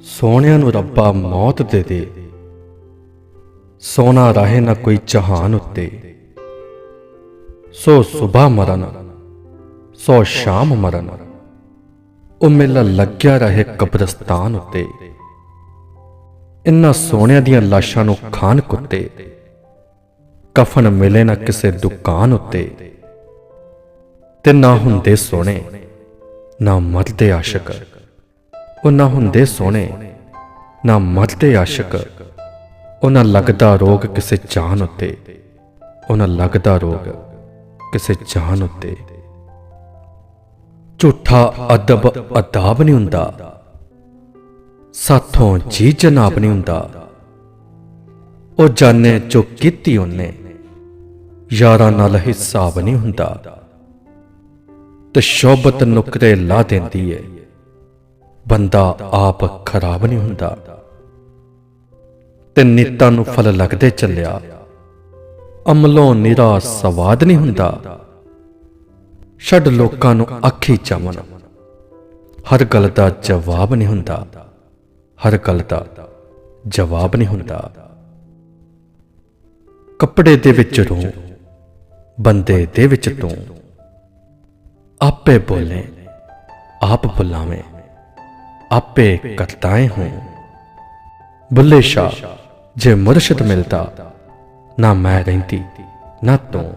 ਸੋਹਣਿਆਂ ਨੂੰ ਰੱਬਾ ਮੌਤ ਦੇ ਦੇ। ਸੋਨਾ ਰਹੇ ਨਾ ਕੋਈ ਜਹਾਨ ਉੱਤੇ। ਸੋ ਸੁਬਾ ਮਰਨ, ਸੋ ਸ਼ਾਮ ਮਰਨ। ਉਹ ਮੇਲਾ ਲੱਗਿਆ ਰਹੇ ਕਬਰਸਤਾਨ ਉੱਤੇ। ਇਨ੍ਹਾਂ ਸੋਹਣਿਆਂ ਦੀਆਂ ਲਾਸ਼ਾਂ ਨੂੰ ਖਾਨ ਕੁੱਤੇ। ਕਫਨ ਮਿਲੇ ਨਾ ਕਿਸੇ ਦੁਕਾਨ ਉੱਤੇ। ਤੇ ਨਾ ਹੁੰਦੇ ਸੋਹਣੇ, ਨਾ ਮਰਦੇ ਆਸ਼ਿਕ। ਉਹ ਨਾ ਹੁੰਦੇ ਸੋਹਣੇ, ਨਾ ਮਰਦੇ ਆਸ਼ਿਕ ਉਹ ਨਾ ਲੱਗਦਾ ਰੋਗ ਕਿਸੇ ਜਾਨ ਉੱਤੇ ਉਹ ਨਾ ਲੱਗਦਾ ਰੋਗ ਕਿਸੇ ਜਾਨ ਉੱਤੇ। ਝੂਠਾ ਅਦਬ ਅਦਾਬ ਨਹੀਂ ਹੁੰਦਾ, ਸਾਥੋਂ ਜੀ ਜਨਾਬ ਨਹੀਂ ਹੁੰਦਾ। ਉਹ ਜਾਣੇ ਜੋ ਕੀਤੀ ਉਹਨੇ, ਯਾਰਾਂ ਨਾਲ ਹਿਸਾਬ ਨਹੀਂ ਹੁੰਦਾ। ਤੇ ਸ਼ੋਭਤ ਨੁਕਰੇ ਲਾ ਦਿੰਦੀ ਏ। ਬੰਦਾ ਆਪ ਖਰਾਬ ਨਹੀਂ ਹੁੰਦਾ। ਤੇ ਨੀਤਾਂ ਨੂੰ ਫਲ ਲੱਗਦੇ ਚੱਲਿਆ। ਅਮਲੋਂ ਨਿਰਾ ਸਵਾਦ ਨਹੀਂ ਹੁੰਦਾ। ਛੱਡ ਲੋਕਾਂ ਨੂੰ ਅੱਖੀ ਚਮਨ। ਹਰ ਗੱਲ ਦਾ ਜਵਾਬ ਨਹੀਂ ਹੁੰਦਾ। ਹਰ ਗੱਲ ਦਾ ਜਵਾਬ ਨਹੀਂ ਹੁੰਦਾ। ਕੱਪੜੇ ਦੇ ਵਿੱਚ ਰੂੰ, ਬੰਦੇ ਦੇ ਵਿੱਚ ਤੂੰ। ਆਪੇ ਬੋਲੇ, ਆਪ ਬੁਲਾਵੇਂ। ਆਪੇ ਕਰਤਾਏ ਹੂੰ। ਬੁੱਲੇ ਸ਼ਾਹ, ਜੇ ਮੁਰਸ਼ਿਦ ਮਿਲਦਾ ਨਾ ਮੈਂ ਰਹਿੰਦੀ, ਨਾ ਤੂੰ,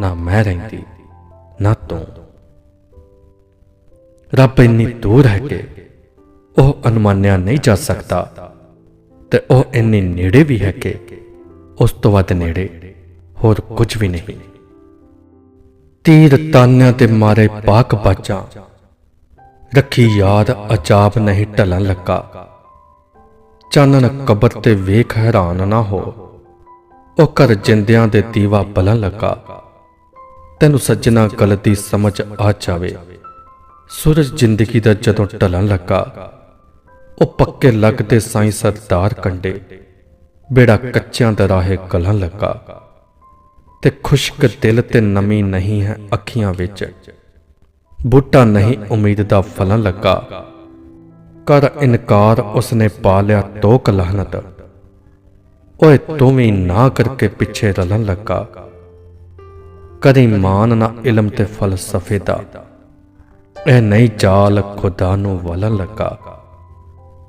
ਨਾ ਮੈਂ ਰਹਿੰਦੀ, ਨਾ ਤੂੰ। ਰੱਬ ਇੰਨੀ ਦੂਰ ਹੈ ਕਿ ਉਹ ਅਨੁਮਾਨਿਆ ਨਹੀਂ ਜਾ ਸਕਦਾ ਤੇ ਉਹ ਇੰਨੇ ਨੇੜੇ ਵੀ ਹੈ ਕਿ ਉਸ ਤੋਂ ਵੱਧ ਨੇੜੇ ਹੋਰ ਕੁਝ ਵੀ ਨਹੀਂ। ਤੀਰ ਤਾਨਿਆਂ ਤੇ ਮਾਰੇ ਪਾਕ ਬਾਜਾਂ ਰੱਖੀ ਯਾਦ ਅਚਾਪ ਨਹੀਂ ਢਲਣ ਲੱਗਾ। ਚਾਨਣ ਕਬਰ ਤੇ ਵੇਖ ਹੈਰਾਨ ਨਾ ਹੋ। ਉਹ ਘਰ ਜਿੰਦਿਆਂ ਦੇ ਦੀਵਾ ਬਲਣ ਲੱਗਾ। ਤੈਨੂੰ ਸੱਜਣਾ ਗਲਤੀ ਸਮਝ ਆ ਜਾਵੇ। ਸੂਰਜ ਜ਼ਿੰਦਗੀ ਦਾ ਜਦੋਂ ਢਲਣ ਲੱਗਾ, ਉਹ ਪੱਕੇ ਲੱਗਦੇ ਸਾਈਂ ਸਰਦਾਰ ਕੰਡੇ, ਬੇੜਾ ਕੱਚਿਆਂ ਦਾ ਰਾਹੇ ਗਲਣ ਲੱਗਾ। ਤੇ ਖੁਸ਼ਕ ਦਿਲ ਤੇ ਨਮੀ ਨਹੀਂ ਹੈ ਅੱਖੀਆਂ ਵਿੱਚ। ਬੂਟਾ ਨਹੀਂ ਉਮੀਦ ਦਾ ਫਲਣ ਲੱਗਾ। ਕਰ ਇਨਕਾਰ ਉਸਨੇ ਪਾ ਲਿਆ ਤੋਕ ਲਹਨਤ। ਓਏ ਤੂੰ ਵੀ ਨਾ ਕਰਕੇ ਪਿੱਛੇ ਰਲਣ ਲੱਗਾ। ਕਦੀ ਮਾਨ ਨਾ ਇਲਮ ਤੇ ਫਲਸਫੇ ਦਾ। ਇਹ ਨਹੀਂ ਜਾਲ ਖੁਦਾ ਨੂੰ ਵਲਣ ਲੱਗਾ।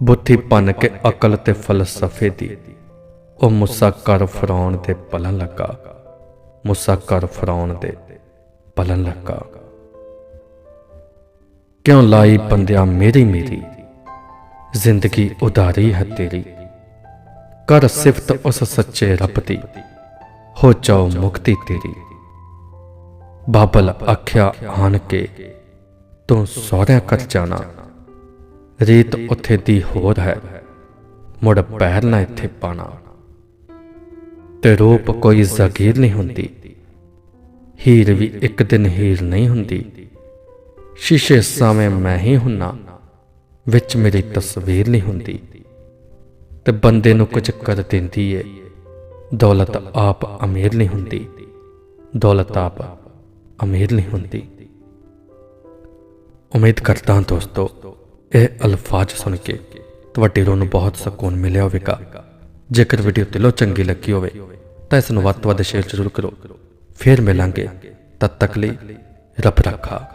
ਬੁੱਧੀ ਪਨ ਕੇ ਅਕਲ ਤੇ ਫਲਸਫੇ ਦੀ। ਉਹ ਮੁੱਸਾ ਕਰ ਫਰਾਉਣ ਤੇ ਪਲਣ ਲੱਗਾ। ਮੁੱਸਾ ਕਰ ਫਰਾਉਣ ਦੇ ਪਲਣ ਲੱਗਾ। ਕਿਉਂ ਲਾਈ ਬੰਦਿਆ ਮੇਰੀ ਮੇਰੀ? ਜ਼ਿੰਦਗੀ ਉਦਾਰੀ ਹੈ ਤੇਰੀ। ਕਰ ਸਿਫਤ ਉਸ ਸੱਚੇ ਰੱਬ ਦੀ, ਹੋ ਜਾਓ ਮੁਕਤੀ ਤੇਰੀ। ਬਾਬਲ ਆਖਿਆ ਆਣ ਕੇ ਤੂੰ ਸਹੁਰਿਆਂ ਕਰ ਜਾਣਾ। ਰੀਤ ਉੱਥੇ ਦੀ ਹੋਰ ਹੈ, ਮੁੜ ਪੈਰ ਨਾ ਇੱਥੇ ਪਾਣਾ। ਤੇ ਰੂਪ ਕੋਈ ਜ਼ਗੀਰ ਨਹੀਂ ਹੁੰਦੀ, ਹੀਰ ਵੀ ਇੱਕ ਦਿਨ ਹੀਰ ਨਹੀਂ ਹੁੰਦੀ। ਸ਼ੀਸ਼ੇ ਸਾਵੇਂ ਮੈਂ ਹੀ ਹੁੰਨਾ, ਵਿੱਚ ਮੇਰੀ ਤਸਵੀਰ ਨਹੀਂ ਹੁੰਦੀ। ਤੇ ਬੰਦੇ ਨੂੰ ਕੁਝ ਕਰ ਦਿੰਦੀ ਏ। ਦੌਲਤ ਆਪ ਅਮੀਰ ਨਹੀਂ ਹੁੰਦੀ। ਦੌਲਤ ਆਪ ਅਮੀਰ ਨਹੀਂ ਹੁੰਦੀ। ਉਮੀਦ ਕਰਦਾ ਹਾਂ ਦੋਸਤੋ, ਇਹ ਅਲਫਾਜ਼ ਸੁਣ ਕੇ ਤੁਹਾਡੇ ਰੂਹ ਨੂੰ ਬਹੁਤ ਸਕੂਨ ਮਿਲਿਆ ਹੋਵੇਗਾ। ਜੇਕਰ ਵੀਡੀਓ ਦਿਲੋਂ ਚੰਗੀ ਲੱਗੀ ਹੋਵੇ, ਤਾਂ ਇਸ ਨੂੰ ਵੱਧ ਤੋਂ ਵੱਧ ਸ਼ੇਅਰ ਜ਼ਰੂਰ ਕਰੋ। ਫਿਰ ਮਿਲਾਂਗੇ। ਤਦ ਤੱਕ ਲਈ ਰੱਬ ਰੱਖਾ।